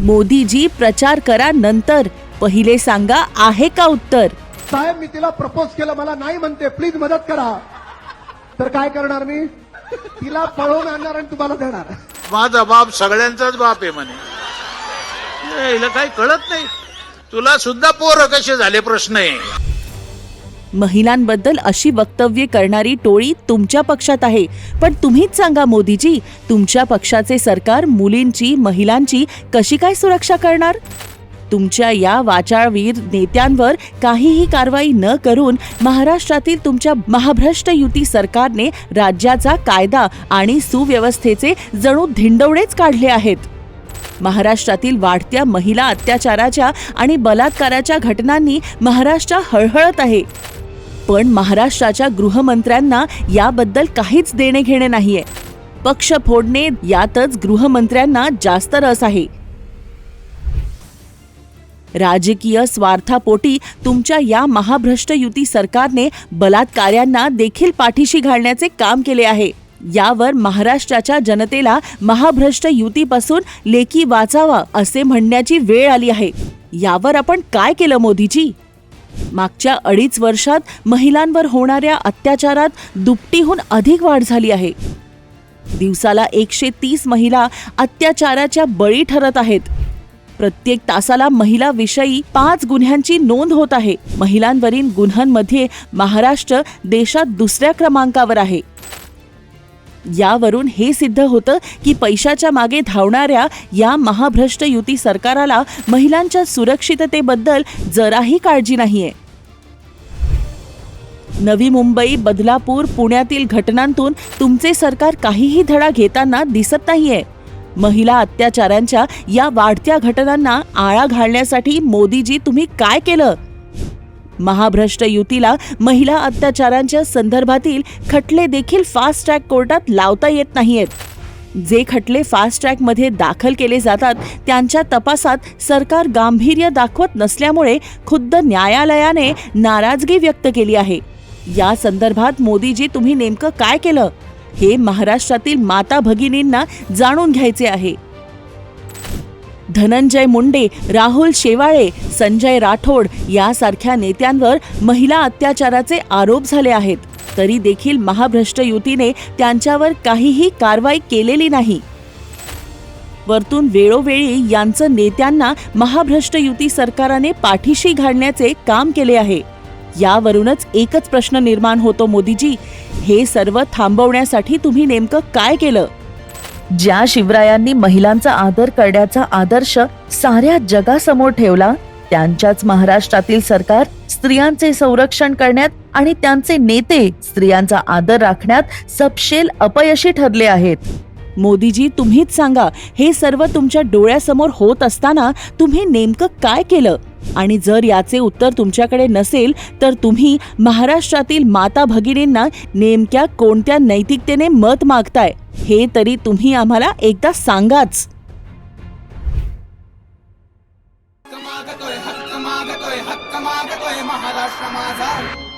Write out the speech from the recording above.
मोदीजी प्रचार करा नंतर. पहिले सांगा आहे का उत्तर? साहेब मी तिला प्रपोज केलं मला नाही म्हणते. प्लीज मदत करा. तर काय करणार मी? तिला पळवून आणणार आणि तुम्हाला देणार. माझा बाप सगळ्यांचाच बाप आहे म्हणे. हिला काही कळत नाही. तुला सुद्धा पोरं कसे झाले प्रश्न आहे? महिलांबद्दल अशी वक्तव्ये करणारी टोळी तुमच्या पक्षात आहे. पण तुम्हीच सांगा मोदीजी तुमच्या पक्षाचे सरकार मुलींची महिलांची कशी काय सुरक्षा करणार? तुमच्या या वाचाळवीर नेत्यांवर काहीही कारवाई न करून महाराष्ट्रातील तुमच्या महाभ्रष्ट युती सरकारने राज्याचा कायदा आणि सुव्यवस्थेचे जणू धिंडवडेच काढले आहेत. महाराष्ट्रातील वाढत्या महिला अत्याचाराच्या आणि बलात्काराच्या घटनांनी महाराष्ट्र हळहळत आहे. पण महाराष्ट्राच्या गृहमंत्र्यांना याबद्दल काहीच देणे घेणे नाहीये. पक्ष फोडणे यातच गृहमंत्र्यांना जास्त रस आहे. राजकीय स्वार्थापोटी तुमच्या या महाभ्रष्ट युती सरकारने बलात्कार्यांना देखील पाठीशी घालण्याचे काम केले आहे. यावर महाराष्ट्राच्या जनतेला महाभ्रष्ट युतीपासून लेखी वाचावा असे म्हणण्याची वेळ आली आहे. यावर आपण काय केलं मोदीजी? मागच्या अडीच वर्षात महिलांवर होणाऱ्या अत्याचारात दुपटीहून अधिक वाढ झाली आहे. दिवसाला एकशे तीस महिला अत्याचाराच्या बळी ठरत आहेत. प्रत्येक तासाला महिलाविषयी पाच गुन्ह्यांची नोंद होत आहे. महिलांवरील गुन्ह्यांमध्ये महाराष्ट्र देशात दुसऱ्या क्रमांकावर आहे. यावरून हे सिद्ध होतं की पैशाच्या मागे धावणाऱ्या या महाभ्रष्ट युती सरकाराला महिलांच्या सुरक्षिततेबद्दल जराही काळजी नाहीये. नवी मुंबई बदलापूर पुण्यातील घटनांतून तुमचे सरकार काहीही धडा घेताना दिसत नाहीये. महिला अत्याचारांच्या या वाढत्या घटनांना आळा घालण्यासाठी मोदीजी तुम्ही काय केलं? महाभ्रष्ट युतीला महिला अत्याचारांच्या संदर्भातील खटले देखील फास्ट ट्रॅक कोर्टात लावता येत नाहीयेत. जे खटले फास्ट ट्रॅकमध्ये दाखल केले जातात त्यांच्या तपासात सरकार गांभीर्य दाखवत नसल्यामुळे खुद्द न्यायालयाने नाराजगी व्यक्त केली आहे. या संदर्भात मोदीजी तुम्ही नेमकं काय केलं? हे महाराष्ट्रातील माता भगिनींना जाणून घ्यायचे आहे. धनंजय मुंडे राहुल शेवाळे संजय राठोड यासारख्या नेत्यांवर महिला अत्याचाराचे आरोप झाले आहेत. तरी देखील महाभ्रष्ट युतीने त्यांच्यावर काहीही कारवाई केलेली नाही. वरतून वेळोवेळी यांचं नेत्यांना महाभ्रष्ट युती सरकाराने पाठीशी घालण्याचे काम केले आहे. यावरूनच एकच प्रश्न निर्माण होतो मोदीजी. हे सर्व थांबवण्यासाठी तुम्ही नेमकं काय केलं? ज्या शिवरायांनी महिलांचा आदर करण्याचा आदर्श साऱ्या जगासमोर ठेवला त्यांच्याच महाराष्ट्रातील सरकार स्त्रियांचे संरक्षण करण्यात आणि त्यांचे नेते स्त्रियांचा आदर राखण्यात सपशेल अपयशी ठरले आहेत. मोदीजी तुम्हीच सांगा हे सर्व तुमच्या डोळ्यासमोर होत असताना तुम्ही नेमकं काय केलं? आणि जर याचे उत्तर तुमच्याकडे नसेल तर तुम्ही महाराष्ट्रातील माता भगिनींना नेमक्या कोणत्या नैतिकतेने मत मागताय हे तरी तुम्ही आम्हाला एकदा सांगाच. हक्क मागतोय हक्क मागतोय महाराष्ट्र माझा.